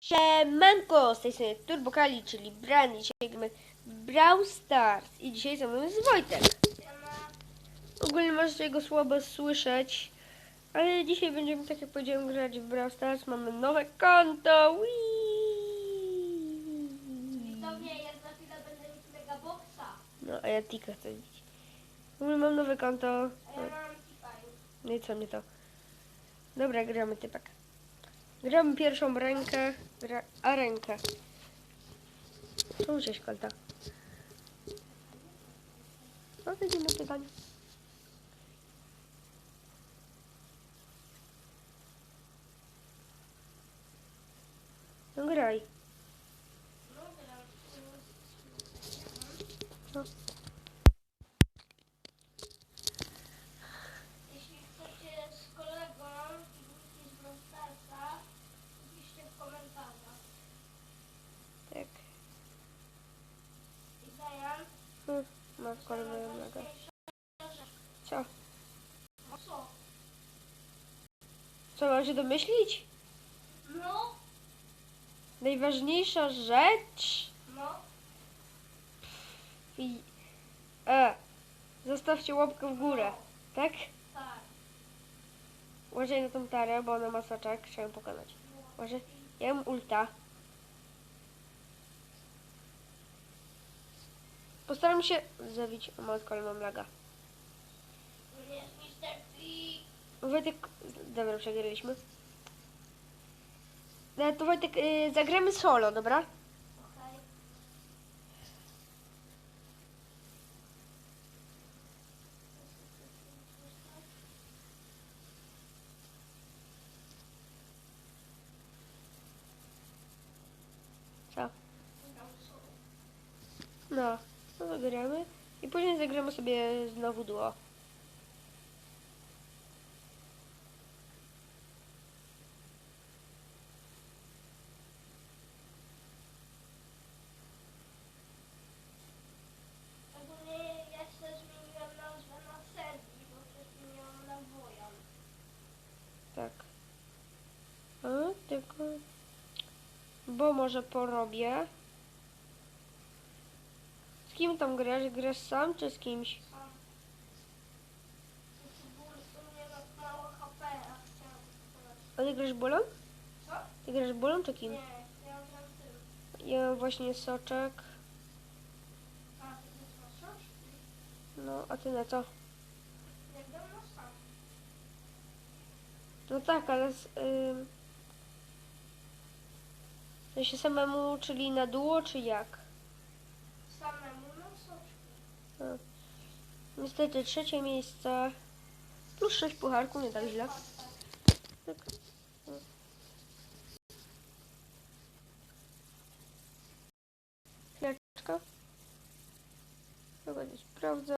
Siemanko, z tej strony Turbokali, czyli Bran i dzisiaj gramy Brawl Stars i dzisiaj ze mną jest Wojtek. Ogólnie możecie jego słabo słyszeć, ale dzisiaj będziemy, tak jak powiedziałem, grać w Brawl Stars. Mamy nowe konto. Whee! Widzowie, ja za chwilę będę mieć megaboxa. No, a ja Tika chcę widzieć. W ogóle mam nowe konto. A ja mam tipa już. No i co mnie to? Dobra, gramy typek. Gramy pierwszą rękę, a rękę. Tu gdzieś kolta. No to pytanie. No graj. No, gram. No. Jeśli chcecie z kolegą filmiki z Brawl Starsa, piszcie w komentarzach. Tak. I Zajan, Hmm, nogę. Co? Co? Co mam się domyślić? No, Najważniejsza rzecz. no. I... E. Zostawcie łapkę w górę. Tak? Tak. Uważaj na tą tarę, bo ona ma soczek. Trzeba ją pokonać. Może ja mam ulta. Postaram się zabić. O matko, ale mam laga. Wojtek... Dobra, przegraliśmy. No to Wojtek, y, zagramy solo, dobra? Solo. No, no to gramy. I później zagramy sobie znowu duo. Sandy, bo wcześniej miałam na Wojan. Tak. A, tylko... Bo może porobię. Z kim tam grasz? Grasz sam czy z kimś? A chciałam pokonać. A ty grasz bolą? Co? Ty grasz bolą czy kim? Nie, ja mam tym. Ja mam właśnie soczek. A, ty coś? No, a ty na co? No. No tak, ale z, to się samemu, czyli na duo, czy jak? Samemu no soczki. Niestety trzecie miejsce. Plus sześć pucharków, nie tak źle. Tak. Chwileczkę. Ja będę sprawdzał.